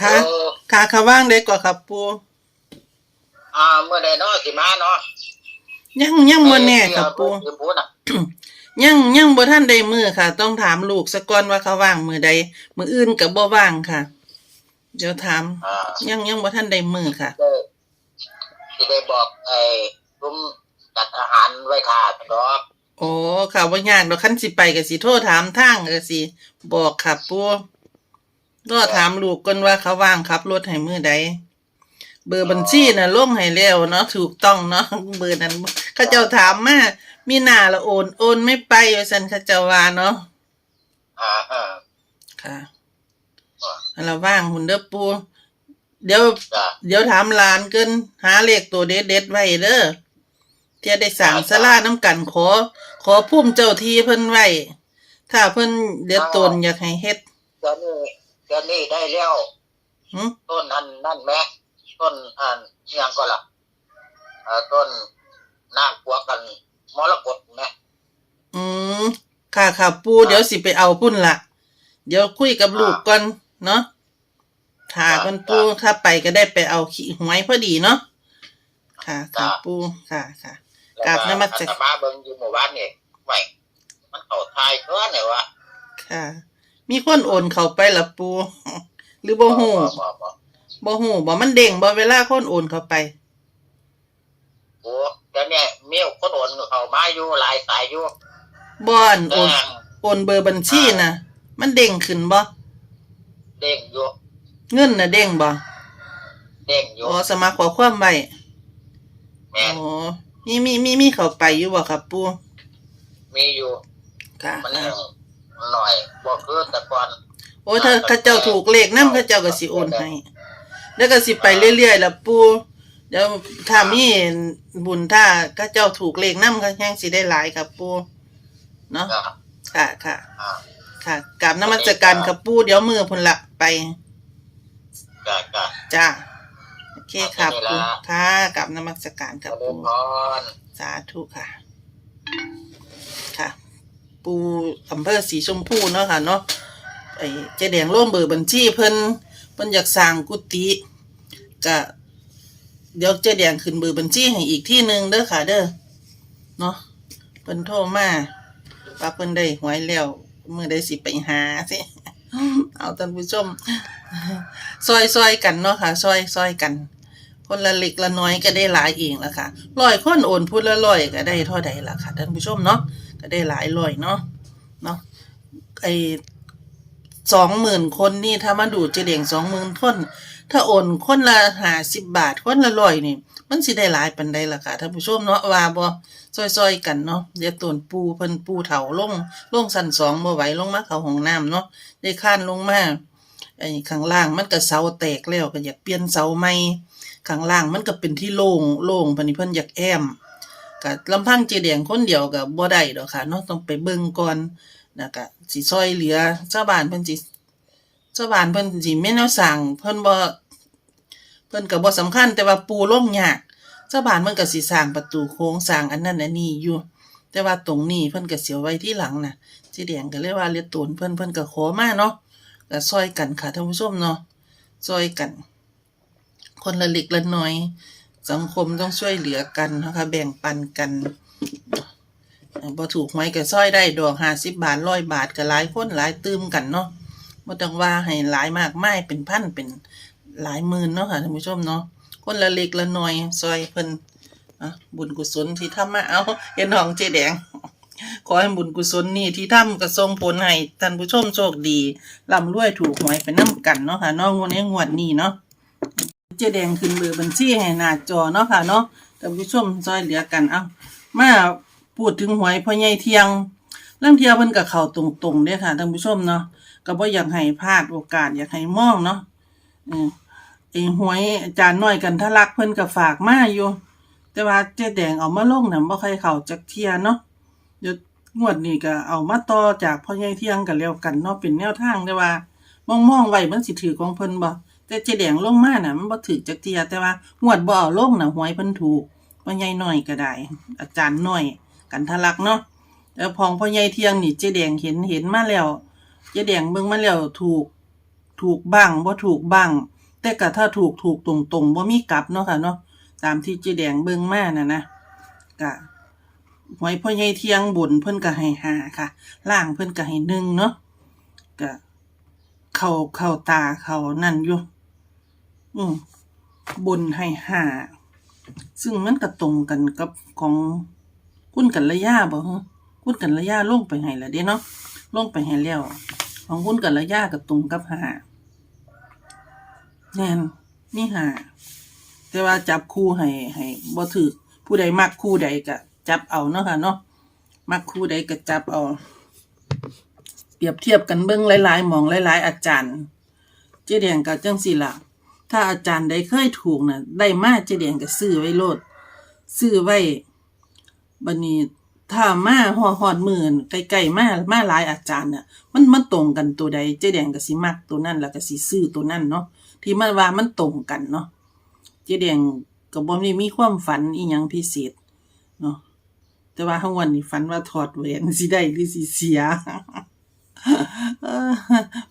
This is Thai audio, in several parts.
ค่ะ เออค่ะค่ะว่างได้ก่อนครับปูอ่าเมื่อใดเนาะสิมาเนาะยังยังบ่แน่ครับปู เดี๋ยวพูดน่ะยังยังบ่ท่านได้มือค่ะ ต้องถามลูกสะก่อนว่าเขาว่างมือใดมืออื่นก็บ่ว่างค่ะ เดี๋ยวถาม อ่า ยังยังบ่ท่านได้มือค่ะ ได้ที่ได้บอกไอ้รุมจัดอาหารไว้ค่ะดอกโอ้ค่ะบ่ยากดอกคันสิไปก็สิโทรถามทางก็สิบอกค่ะปู ก็ถามลูกก่อนว่าเขาว่างครับรถให้มือใดเบอร์บัญชีน่ะลงให้แล้วเนาะถูกต้องเนาะเบอร์นั้นเขาเจ้าถามมามีหน้าละโอนโอนไม่ไปว่าซั่นเขาเจ้าว่าเนาะอ่าอ่าค่ะอ่าอันละว่างหุ่นเด้อปูเดี๋ยวจ้ะเดี๋ยวถามหลานเกินหาเลขตัวเด็ดเด็ดๆไว้เด้อเที่ยได้สร้างศาลาน้ำกันขอ ขอพุ่มเจ้าที่เพิ่นไว้ ถ้าเพิ่นเดือดตนอยากให้เฮ็ดเดี๋ยวนี้ เดี๋ยวนี้ได้แล้วหึต้นอันนั่นแม่ต้นอันอิหยังก็ล่ะอ่าต้นนาคปัวกันมรกตแม่อืมค่ะค่ะปูเดี๋ยวสิไปเอาพุ่นละเดี๋ยวคุยกับลูกก่อนเนาะถ้าคนปูถ้าไปก็ได้ไปเอาขี้หวยพอดีเนาะค่ะค่ะปูค่ะค่ะกราบนมัสการอาตมาเบิ่งอยู่หมู่บ้านนี่ไว้มันเข้าทายเกินเนี่ยวะค่ะ มีคนโอนเข้าไปละปูหรือบ่ฮู้บ่บ่บ่บ่ฮู้บ่มันเด้งบ่เวลาคนโอนเข้าไปโอ้เดี๋ยวนี้มีคนโอนเข้ามาอยู่หลายสายอยู่บ่อนโอแต่นโอนเบอร์บัญชีน่ะ มันเด้งขึ้นบ่เด้งอยู่เงินน่ะเด้งบ่เด้งอยู่อ๋อสมัครขอความไว้แม่นอ๋อมีมีมีมีเข้าไปอยู่บ่ครับปูมีอยู่ค่ะมันยัง หน่อยบ่คือแต่ก่อน โอ้ถ้าเขาเจ้าถูกเลขนำเขาเจ้าก็สิโอนให้แล้วก็สิไปเรื่อยๆล่ะปูเดี๋ยวถ้ามีบุญถ้าเขาเจ้าถูกเลขนำเขาแฮงสิได้หลายครับปูเนาะนะค่ะค่ะ อ่าค่ะกราบนมัสการครับปูเดี๋ยวมือพุ่นละไป ก็ก็จ้าโอเคครับเอาแค่นี้ปูละค่ะกราบนมัสการคเจรับริปูญพร สาธุค่ะค่ะ ปูอำเภอสีชมพูเนาะค่ะเนาะไอ้เจแดงร่วมเบอร์บัญชีเพิ่นเพิ่นอยากสร้างกุฏิก็เดี๋ยวเจแดงขึ้นเบอร์บัญชีให้อีกที่หนึ่งเด้อค่ะ เด้อเนาะเพิ่นโทรมาว่าเพิ่นได้หวยแล้วมือใดสิไปหาสิเอาท่านผู้ชมซอยซอยกันเนาะค่ะซอยซอยกัน คนละเล็กละน้อยก็ได้หลายเองละค่ะร้อยคนโอนพูดละร้อยก็ได้เท่าใดละค่ะท่านผู้ชมเนาะ ก็ได้หลายร้อยเนาะเนาะไอสองหมื่นคนนี่ถ้ามาดูเจเดียงสองหมื่นคน ถ้าโอนคนละหาสิบบาท คนละร้อยนี่ มันสิได้หลายปันใดล่ะค่ะท่านผู้ชมเนาะว่าบ่ซอยๆกันเนาะเดี๋ยวต้นปูเพิ่นปูเถาลงลงสันสองบ่ไหวลงมาเขาห้องน้ำเนาะได้ข้านลงมาไอ้ข้างล่างมันก็เสาแตกแล้วก็อยากเปลี่ยนเสาใหม่ข้างล่างมันก็เป็นที่โล่งโล่งปานนี้เพิ่นอยากแอม ก็ลำพังเจแดงคนเดียวก็บ่ได้ดอกค่ะเนาะต้องไปเบิ่งก่อนนะก็สิซอยเหลือชาวบ้านเพิ่นสิชาวบ้านเพิ่นสิแม่นวสร้างเพิ่นบ่เพิ่นก็บ่สำคัญแต่ว่าปูลงยากชาวบ้านมันก็สิสร้างประตูโค้งสร้างอันนั้นอันนี้อยู่ แต่ว่าตรงนี้เพิ่นก็เสียไว้ที่หลังน่ะเจแดงก็เลยว่าเรียกตนเพิ่นเพิ่นก็ขอมาเนาะก็ซอยกันค่ะท่านผู้ชมเนาะซอยกัน คนละเล็กละน้อย สังคมต้องช่วยเหลือกันนะคะแบ่งปันกันเอ่อบ่ถูกหวยก็ซอยได้ดอกห้าสิบบาทร้อยบาทก็หลายคนหลายตืมกันเนาะบ่ต้องว่าให้หลายมากไมายเป็นพันเป็นหลายหมื่นเนาะค่ะท่านผู้ชมเนาะคนละเล็กละน้อยซอยเพิ่นอะบุญกุศลที่ทำมาเอาเห็นของเจแดง ขอให้บุญกุศลนี่ที่ทำกระทรงผลให้ท่านผู้ชมโชคดีร่ำรวยถูกหวยไปนํกันเนาะค่ะนาะงวดนี้งวดนี้เนาะ เจ๊แดงขึ้นเบอร์บัญชีให้หน้าจอเนาะค่ะเนาะท่านผู้ชมซอยเหลือกันเอามาพูดถึงหวยพ่อใหญ่เที่ยงเรื่องเที่ยวเพิ่นกับเขาตรงๆเด้ค่ะท่านผู้ชมเนาะก็บ่อยากให้พลาดโอกาสอยากให้มองเนาะเออไอ้หวยอาจารย์น้อยกันทะลักเพิ่นก็ฝากมาอยู่แต่ว่าเจ๊แดงเอามาลงน่ะบ่ค่อยเข้าจักเที่ยเนาะเดี๋ยวงวดนี้ก็เอามาต่อจากพ่อใหญ่เที่ยงกันแล้วกันเนาะเป็นแนวทางแต่ว่ามองๆไว้มันสิถือของเพิ่นบ่ แต่เจแดงลงมาน่ะ มันบ่ถือจักเทียแต่ว่างวดบ่เอาลงน่ะหวยเพิ่นถูกพ่อใหญ่น้อยก็ได้ อาจารย์น้อย กันทะลักเนาะแล้วพองพ่อใหญ่เที่ยงนี่เจแดงเห็นเห็นมาแล้วเจแดงเบิ่งมาแล้วถูก ถูกบ้างบ่ถูกบ้าง แต่ก็ถ้าถูกถูกตรงๆบ่มีกลับเนาะค่ะเนาะตามที่เจ๊แดงเบิ่งมาน่ะนะก็หวยพ่อใหญ่เที่ยงบนเพิ่นก็ให้หาค่ะ ล่างเพิ่นก็ให้หนึ่งเนาะก็เข้าเข้าตาเข้านั่นอยู่ อืมบนให้หาซึ่งมันก็ตรงกันกับของคุณกัลยาบ่ฮะคุณกัลยาลงไปให้แล้วเด้เนาะลงไปให้แล้วของคุณกัลยาก็ตรงกับหาแน่นนี่หาแต่ว่าจับคู่ให้ให้บ่ถือผู้ใดมักคู่ใดก็จับเอาเนาะค่ะเนาะมักคู่ใดก็จับเอา เปรียบเทียบกันเบิ่งหลายๆหมองหลาย ๆ อาจารย์ เจ๊แดงก็จังสิล่ะ ถ้าอาจารย์ใดเคยถูกน่ะ ได้มาเจ๊แดงก็ซื้อไว้โลด ซื้อไว้บัดนี้ถ้ามาฮอดฮอดมื้อนั่นใกล้ๆมามาหลายอาจารย์น่ะ มันมันตรงกันตัวใดเจ๊แดงก็สิมักตัวนั้นแล้วก็สิซื้อตัวนั้นเนาะที่มันว่ามันตรงกันเนาะเจ๊แดงก็บ่ได้มีความฝันอีหยังพิเศษเนาะแต่ว่าทั้งวันนี้ฝันว่าถอดแหวนสิได้หรือสิเสีย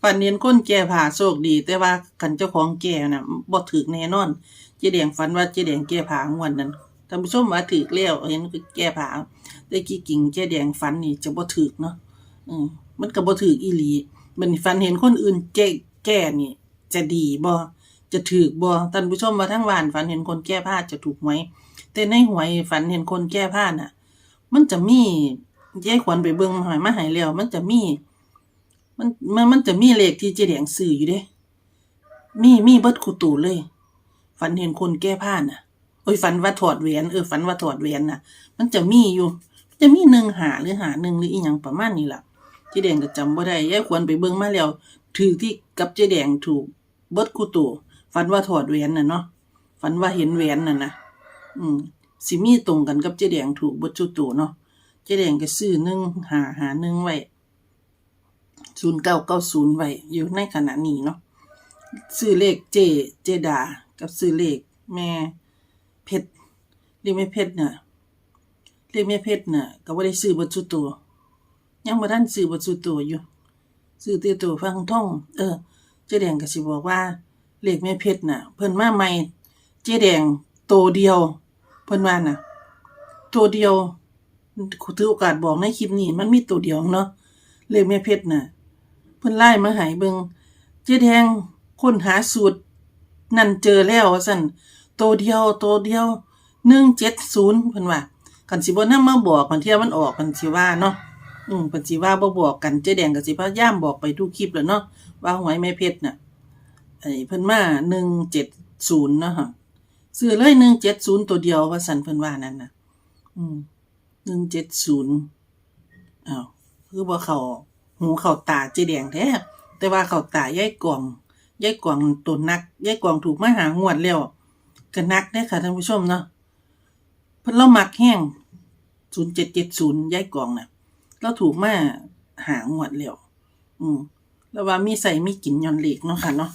ฝันเห็นคนแก่ผ่าโชคดี แต่ว่าคันเจ้าของแก่น่ะบ่ถูกแน่นอน เจ๊แดงฝันว่าเจ๊แดงแก้ผ้างวดนั้นท่านผู้ชมว่าถูกแล้วเห็นคือแก้ผ้าแต่กี่กิ่งเจ๊แดงฝันนี่จะบ่ถูกเนาะอืมมันก็บ่ถูกอีหลี มันฝันเห็นคนอื่นแก้แก้นี่ จะดีบ่จะถูกบ่ท่านผู้ชมว่าทั้งวานฝันเห็นคนแก้ผ้าจะถูกไหมแต่ในหวยฝันเห็นคนแก้ผ้าน่ะ มันจะมียายขวัญไปเบิ่งหอยมาให้แล้วมันจะมี มันมันมันจะมีเลขที่เจแดงซื้ออยู่เด้ มีมีเบิดคูตูเลย ฝันเห็นคนแก้ผ้าน่ะ โอ้ยฝันว่าถอดแหวนเออฝันว่าถอดแหวนน่ะ มันจะมีอยู่ จะมีหนึ่งหาหรือหาหนึ่งหรืออีหยังประมาณนี้แหละเจแดงก็จำบ่ได้ยายขวัญไปเบิ่งมาแล้ว ถือที่กับเจแดงถูกเบิดคูตูฝันว่าถอดแหวนน่ะเนาะฝันว่าเห็นแหวนน่ะนะอืมสิมีตรงกันกับเจแดงถูกเบิดจุตูเนาะเจแดงก็ซื้อหนึ่งหาหาหนึ่งไว้ ศูนย์เก้าเก้าศูนย์ไว้อยู่ในขณะนี้เนาะซื้อเลขเจเจดา กับซื้อเลขแม่เพชรเลขแม่เพชรน่ะเลขแม่เพชรน่ะก็บ่าได้ซื้อบิดจุตูยังบ่ทันซื้อบิดจุตูอยู่ ซื้อเตียตัวฟังท่อง เออ เจแดงก็สิบอกว่าเลขแม่เพชรน่ะ เพิ่นมาใหม่ เจแดงโตเดียว เพิ่นว่าน่ะตัวเดียวถือโอกาสบอกในคลิปนี้มันมีตัวเดียวเนาะเลขแม่เพชรน่ะ พิ่นไล่มาให้เบิงเจ๊แดงค้นหาสูตร นั่นเจอแล้วว่าซั่นตัวเดียวตัวเดียว170เพิ่นว่าคันสิบ่นมาบอกคันเที่ยมันออกเพิ่นสิว่าเนาะอืมเพิ่นสิว่าบ่บอกกันเจ๊แดงก็สิพยายามบอกไปทุกคลิปแล้วเนาะว่าหวยแม่เพชรน่ะไอ้เพิ่นมา170เจ็ดศูนาะค่ะซื้อเลย170ตัวเดียวว่าซั่นเพิ่นว่านั่นน่ะ อืม170อ้าวคือบ่เข้า หูเข้าตาเจ๊แดงแท้แต่ว่าเข้าตายายกวางยายกวางตัวนักยายกวางถูกมาหางวดแล้วก็นักเด้ค่ะท่านผู้ชมเนาะเพิ่นเรามักแห้ง0770ยายกวางน่ะเราถูกมาหางวดแล้วอืมแล้วว่ามีใส่มีกินย้อนเหล็กเนาะค่ะเนาะ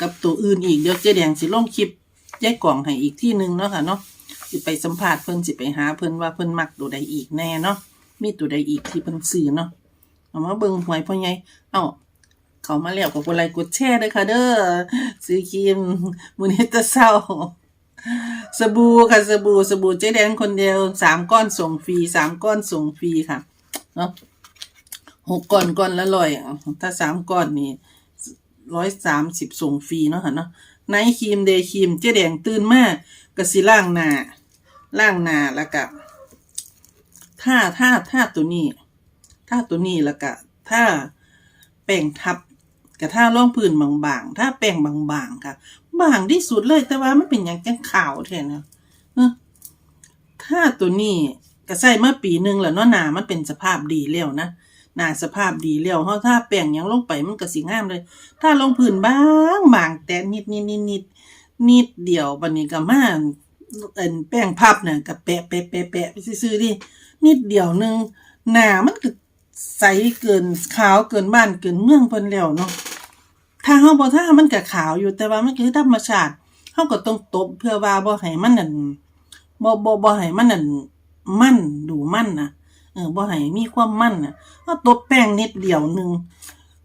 กับตัวอื่นอีกเดี๋ยวเจ๊แดงสิลงคลิปแยกล่องให้อีกที่หนึ่งเนาะค่ะเนาะสิไปสัมภาษณ์เพิ่นสิไปหาเพิ่นว่าเพิ่นมักตัวใดอีกแน่เนาะมีตัวใดอีกที่เพิ่นซื้อเนาะ เอามาเบิ่งหวยพ่อใหญ่เอ้าเขามาแล้วก็กดไลค์กดแชร์เด้อค่ะ เด้อซื้อครีมมื้อนี้แตะเช้าสบู่ค่ะสบู่สบู่เจ๊แดงคนเดียวสามก้อนส่งฟรีสามก้อนส่งฟรีค่ะเนาะหกก้อนก้อนละร้อยถ้าสามก้อนนี่ร้อยสามสิบส่งฟรีเนาะค่ะเนาะไนท์ครีมเดย์ครีมเจ๊แดงตื่นมากก็สิล่างหนาล่างหนาแล้วก็ถ้าถ้าถ้าตัวนี้ ถ้าตัวนี้แล้วก็ถ้าแป้งทับกับถ้าร่องพื้นบางๆ ถ้าแป้งบางๆค่ะ บางที่สุดเลย แต่ว่ามันเป็นอย่างจังขาวแทนนะถ้าตัวนี้ก็ใส่เมื่อปีหนึ่งแล้วเนาะหนามันเป็นสภาพดีแล้วนะหนาสภาพดีแล้วเพราะถ้าแป้งยังลงไปมันก็สิงามเลย ถ้าลงพื้นบางบางแต่นิดนิดนิดนิดนิดเดียวบันนี้ก็มาเอ็นแป้งพับเนี่ยก็แปะแปะแปะแปะไปซื้อๆดินิดเดียวหนึงหนามันก็ ใสเกินขาวเกินบ้านเกินเมืองเพิ่นแล้วเนาะถ้าเฮาบ่ถ้ามันก็ขาวอยู่แต่ว่ามันคือธรรมชาติเฮาก็ต้องตบเพื่อว่าบ่ให้มันนั่นบ่บ่บ่ให้มันนั่นมันดูมันนะเออบ่ให้มีความมันน่ะเฮาตบแป้งนิดเดียวหนึง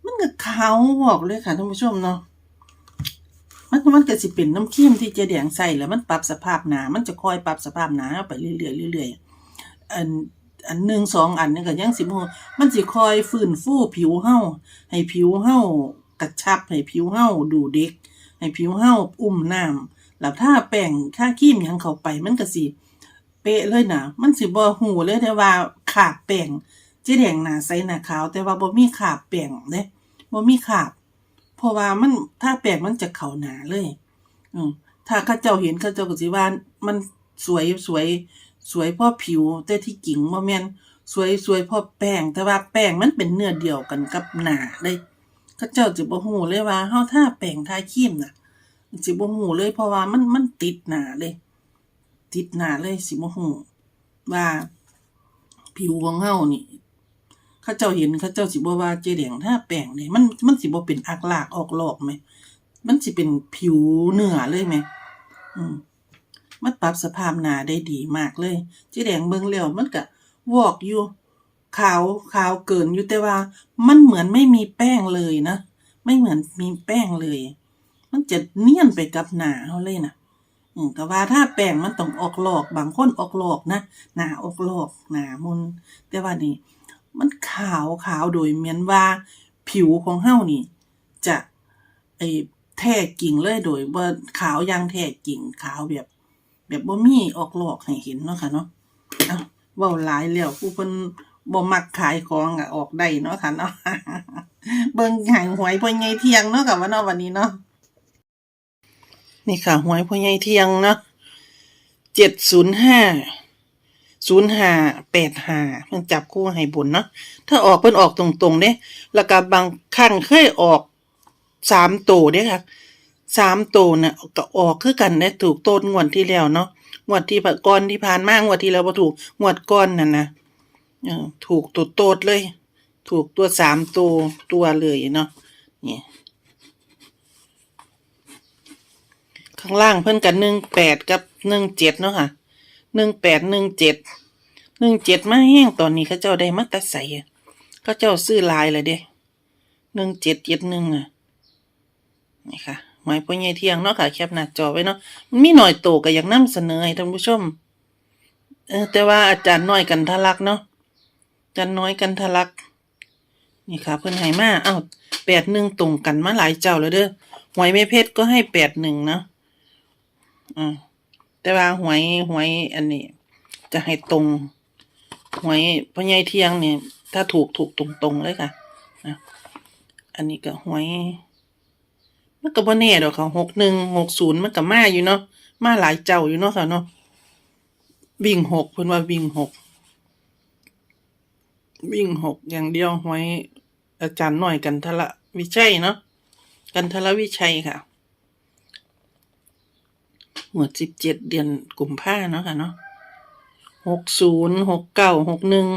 มันมันก็ขาวบอกเลยค่ะท่านผู้ชมเนาะมันมันก็สิเป็นน้ำครีมที่เจแดงใส่แล้วมันปรับสภาพหนา มันจะคอยปรับสภาพหนาไปเรื่อยๆเรื่อยๆอัน อันหนึ่งสองอันนี่ก็ยังสิบมันสิคอยฟื้นฟูผิวเฮาให้ผิวเฮากระชับให้ผิวเฮาดูเด็ก ให้ผิวเฮาอุ้มน้ำแล้วถ้าแป้งค่าครีมยังเข้าไปมันก็สิเป๊ะเลยนะมันสิบ่หูเลยแต่ว่าขาบแป้งเจ๊แดงหนาใสหนาขาว แต่ว่าบ่มีขาบแป้งเด้บ่มีขาบ เพราะว่ามันถ้าแป้งมันจะเข้าหนาเลย อืถ้าข้าเจ้าเห็นข้าเจ้าก็สิว่ามันสวยสวย สวยเพราะผิว แต่ที่จริงบ่แม่นสวยสวยเพราะแป้ง แต่ว่าแป้งมันเป็นเนื้อเดียวกันกับหน้าเลยเข้าเจ้าสิบ่ฮู้เลยว่าเฮาทาแป้งทาครีมน่ะสิบ่ฮู้เลยเพราะว่ามันมันติดหน้าเลย ติดหน้าเลยสิบ่ฮู้ว่าผิวของเฮานี่เขาเจ้าเห็นเขาเจ้าสิบ่ว่าเจแดงถ้าแป้งนี่มันมันสิบ่เป็นอักลากออกหลอกไหมมันสิเป็นผิวเนื้อเลยไหมอืม มันปรับสภาพหน้าได้ดีมากเลยเจแดงเบิ่งแล้วมันก็วอกอยู่ขาวขาวเกินอยู่แต่ว่า มันเหมือนไม่มีแป้งเลยนะ ไม่เหมือนมีแป้งเลย มันจะเนียนไปกับหนาเฮาเลยนะอืมก็ว่าถ้าแป้งมันต้องออกหลอกบางคนออกหลอกนะหนาออกหลอกหนามุนแต่ว่านี่ มันขาวขาวโดยเหมือนว่า ผิวของเฮานี่ จะไอแท้กิ่งเลยโดยว่าขาวอย่างแท้กิ่งขาวแบบ แบบบ่มีออกหลอกให้เห็นเนาะค่ะเนาะเอาเว้าหลายแล้วผู้เพิ่นบ่มักขายของอะออกได้เนาะค่ะเนาะเบิ่งหางหวยพ่อใหญ่เที่ยงเนาะค่ะว่าเนาะวันนี้เนาะนี่ค่ะหวยพ่อใหญ่เที่ยงเนาะเจ็ดศูนย์ห้าศูนย์ห้าแปดห้าเพิ่นจับคู่ให้บุญเนาะถ้าออกเพิ่นออกตรงๆเด้แล้วก็บางครั้งเคยออกสามโตเด้ค่ะ สามโตน่ะก็ออกคือกันได้ถูกต้นงวดที่แล้วเนาะงวดที่ก่อนที่ผ่านมางวดที่แล้วบ่ถูกงวดก่อนนั่นนะถูกตัวโตดเลย ถูกตัวสามตัวตัวเลยเนาะนี่ข้างล่างเพิ่นกันหนึ่งแปดกับหนึ่งเจ็ดเนาะค่ะหนึ่งแปดหนึ่งเจ็ดหนึ่งเจ็ดมาแห้งตอนนี้เขาเจ้าได้มาตาใสอะเขาเจ้าซื้อลายเลยเด้หนึ่งเจ็ดเจ็ดหนึ่งอะนี่ค่ะ หมายพ่อใหญ่เที่ยงเนาะค่ะแคปหน้าจอไว้เนาะมันมีหน่อยโตก็อยากนำเสนอให้ท่านผู้ชม เออแต่ว่าอาจารย์น้อยกันทะลักเนาะอาจารย์น้อยกันทะลัก นี่ค่ะ เพิ่อนให้มาอ้าวแปดหนึ่งตรงกันมาหลายเจ้าแล้วเด้อหวยไม่เพชรก็ให้แปดหนึ่งเนาะอืมแต่ว่าหวยหวยอันนี้ จะให้ตรงหวยพ่อใหญ่เที่ยงเนี่ยถ้าถูกถูกตรงตรงๆเลยค่ะนะอันนี้ก็หวย มันก็บ่แน่ดอกค่ะหกหนึ่งหกศูนย์มันก็มาอยู่เนาะมาหลายเจ้าอยู่เนาะค่ะเนาะวิ่งหกเพิ่นว่าวิ่งหกวิ่งหกอย่างเดียวหวยอาจารย์หน่อยกันทละวิชัยเนาะกันทละวิชัยค่ะหมวดสิบเจ็ดเดือนกุมภาเนาะค่ะเนาะหกศูนย์หกเก้าหกหนึ่ง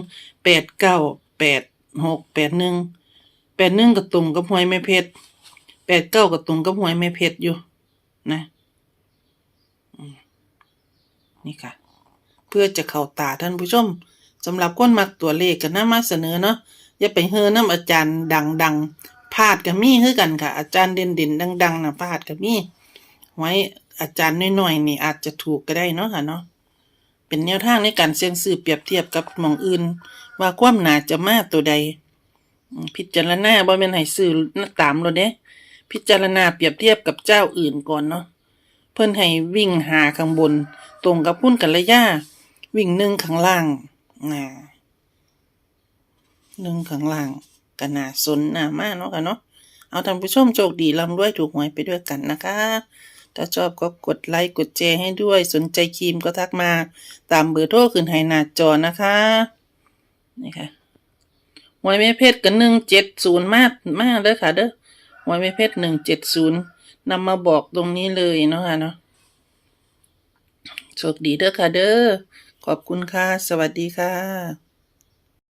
แปดเก้าแปดหกแปดหนึ่งแปดหนึ่งก็ตรงกับหวยแม่เพชร แปดเก้าก็ตรงกับหวยแม่เพชรอยู่ นะนี่ค่ะ เพื่อจะเข้าตาท่านผู้ชมสำหรับคนมักตัวเลขกันนะมาเสนอเนาะอย่าไปเฮอน้ำอาจารย์ดังๆพลาดกับมี่คือกันค่ะ อาจารย์เด่นๆดังๆนะพลาดกับมี่ไว้อาจารย์น้อยๆนี่อาจจะถูกก็ได้เนาะค่ะเนาะเป็นแนวทางในการเสี่ยงซื้อเปรียบเทียบกับมองอื่น ว่าความหนาจะมากตัวใด พิจารณาบ่แม่นให้ซื้อตามเราเด้ พิจารณาเปรียบเทียบกับเจ้าอื่นก่อนเนาะเพิ่นให้วิ่งหาข้างบน ตรงกับพุ่นกันระยะวิ่งหนึ่งข้างล่างนะหนึ่งข้างล่างก็น่าสนหนามากเนาะค่ะเนาะเอาท่านผู้ชมโชคดีร่ำรวยถูกหวยไปด้วยกันนะคะ ถ้าชอบก็กดไลค์กดแชร์ให้ด้วยสนใจครีมก็ทักมา ตามเบอร์โทรขึ้นให้หน้าจอนะคะนี่ค่ะหวยแม่เพชรกันหนึ่งเจ็ดศูนย์มากมากเด้อค่ะเด้อ หวยแม่เพชรหนึ่งเจ็ดศูนย์นำมาบอกตรงนี้เลยเนาะค่ะเนาะโชคดีเด้อค่ะเด้อขอบคุณค่ะ สวัสดีค่ะ